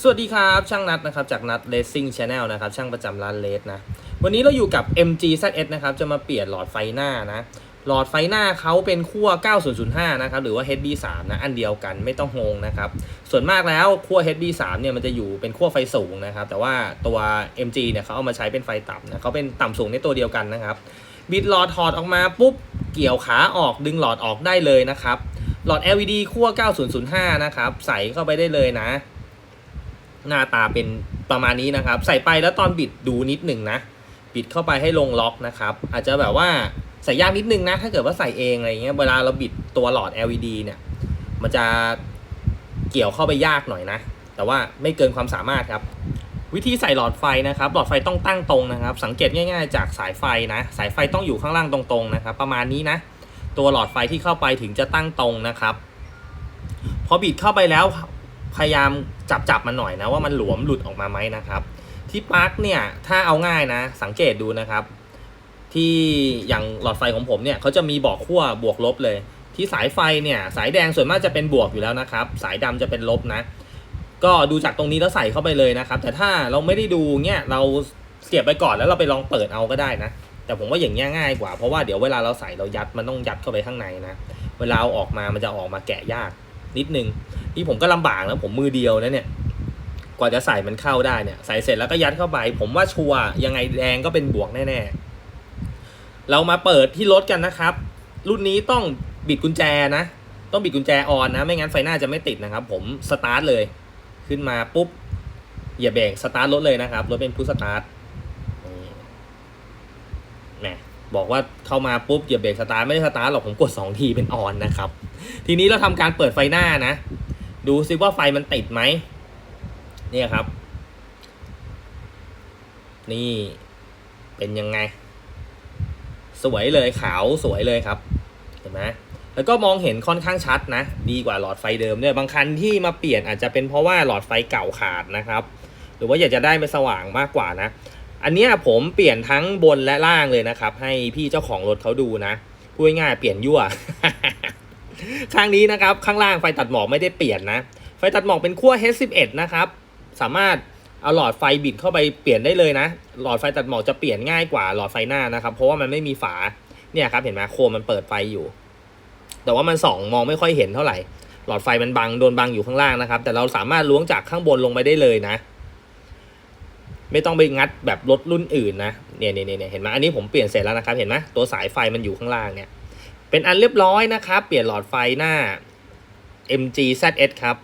สวัสดีครับ ช่างนัดนะครับจากนัด Racing Channel นะครับช่างประจำร้านเลสนะ วันนี้เราอยู่กับ MG ZS นะครับจะมาเปลี่ยนหลอดไฟหน้านะ หลอดไฟหน้าเขาเป็นขั้ว 9005 นะครับหรือว่า HB3 นะอันเดียวกันไม่ต้องงงนะครับ ส่วนมากแล้วขั้ว HB3 เนี่ยมันจะอยู่เป็นขั้วไฟสูงนะครับ แต่ว่าตัว MG เนี่ยเขาเอามาใช้เป็นไฟต่ำนะเขาเป็นต่ำสูงในตัวเดียวกันนะครับบิดหลอดถอดออกมาปุ๊บเกี่ยวขาออกดึงหลอดออกได้เลยนะครับหลอด LED ขั้ว 9005 นะครับใส่เข้าไปได้เลยนะ หน้าตาเป็นประมาณนี้นะครับ ใส่ไปแล้วตอนบิดดูนิดหนึ่งนะ บิดเข้าไปให้ลงล็อกนะครับ อาจจะแบบว่าใส่ยากนิดนึงนะ ถ้าเกิดว่าใส่เองอะไรเงี้ย เวลาเราบิดตัวหลอด LED เนี่ย มันจะเกี่ยวเข้าไปยากหน่อยนะ แต่ว่าไม่เกินความสามารถครับ วิธีใส่หลอดไฟนะครับ หลอดไฟต้องตั้งตรงนะครับ สังเกตง่ายๆ จากสายไฟนะ สายไฟต้องอยู่ข้างล่างตรงๆนะครับ ประมาณนี้นะ ตัวหลอดไฟที่เข้าไปถึงจะตั้งตรงนะครับ พอบิดเข้าไปแล้วพยายาม จับจับมันหน่อยนะว่ามันหลวมหลุดออกมาไหมนะครับ ที่ปลั๊กเนี่ยถ้าเอาง่ายนะ สังเกตดูนะครับ ที่อย่างหลอดไฟของผมเนี่ยเขาจะมีบอกขั้วบวกลบเลย ที่สายไฟเนี่ย สายแดงส่วนมากจะเป็นบวกอยู่แล้วนะครับ สายดำจะเป็นลบนะ ก็ดูจากตรงนี้แล้วใส่เข้าไปเลยนะครับ แต่ถ้าเราไม่ได้ดูเนี่ยเราเสียบไปก่อนแล้วเราไปลองเปิดเอาก็ได้นะแต่ผมว่าอย่างเงี้ง่ายกว่าเพราะว่าเดี๋ยวเวลาเราใส่เรายัดมันต้องยัดเข้าไปข้างในนะ เวลาเอาออกมามันจะออกมาแกะยาก นิดนึงนี่ผมก็ลำบากนะผมมือเดียวนะเนี่ยกว่าจะใส่มันเข้าได้เนี่ย ใส่เสร็จแล้วก็ยัดเข้าไป ผมว่าชัวร์ยังไงแดงก็เป็นบวกแน่ๆ เรามาเปิดที่รถกันนะครับ รุ่นนี้ต้องบิดกุญแจนะ ต้องบิดกุญแจออนนะ ไม่งั้นไฟหน้าจะไม่ติดนะครับ ผมสตาร์ทเลย ขึ้นมาปุ๊บอย่าเบรกสตาร์ทรถเลยนะครับรถเป็นพุทสตาร์ท บอกว่าเข้ามาปุ๊บอย่าเบรกสตาร์ทไม่ได้สตาร์ทหรอกผมกดสองทีเป็นออนนะครับ ทีนี้เราทำการเปิดไฟหน้านะ ดูซิว่าไฟมันติดไหมเนี่ยครับ นี่เป็นยังไง สวยเลยขาวสวยเลยครับเห็นไหมแล้วก็มองเห็นค่อนข้างชัดนะ ดีกว่าหลอดไฟเดิมด้วยบางคันที่มาเปลี่ยนอาจจะเป็นเพราะว่าหลอดไฟเก่าขาดนะครับ หรือว่าอยากจะได้ไม่สว่างมากกว่านะ อันเนี้ยผมเปลี่ยนทั้งบนและล่างเลยนะครับ ให้พี่เจ้าของรถเขาดูนะพูดง่ายเปลี่ยนยั่วข้างนี้นะครับ ข้างล่างไฟตัดหมอกไม่ได้เปลี่ยนนะ ไฟตัดหมอกเป็นขั้ว H11 นะครับ สามารถเอาหลอดไฟบิดเข้าไปเปลี่ยนได้เลยนะ หลอดไฟตัดหมอกจะเปลี่ยนง่ายกว่าหลอดไฟหน้านะครับ เพราะว่ามันไม่มีฝา เนี่ยครับ เห็นไหมโคมมันเปิดไฟอยู่ แต่ว่ามันส่องมองไม่ค่อยเห็นเท่าไหร่ หลอดไฟมันบังโดนบังอยู่ข้างล่างนะครับ แต่เราสามารถล้วงจากข้างบนลงไปได้เลยนะ ไม่ต้องไปงัดแบบรถรุ่นอื่นนะเนี่ยเนี่ยเนี่ยเห็นไหมอันนี้ผมเปลี่ยนเสร็จแล้วนะครับเห็นไหมตัวสายไฟมันอยู่ข้างล่างเนี่ยเป็นอันเรียบร้อยนะครับ เปลี่ยนหลอดไฟหน้า MG ZS ครับ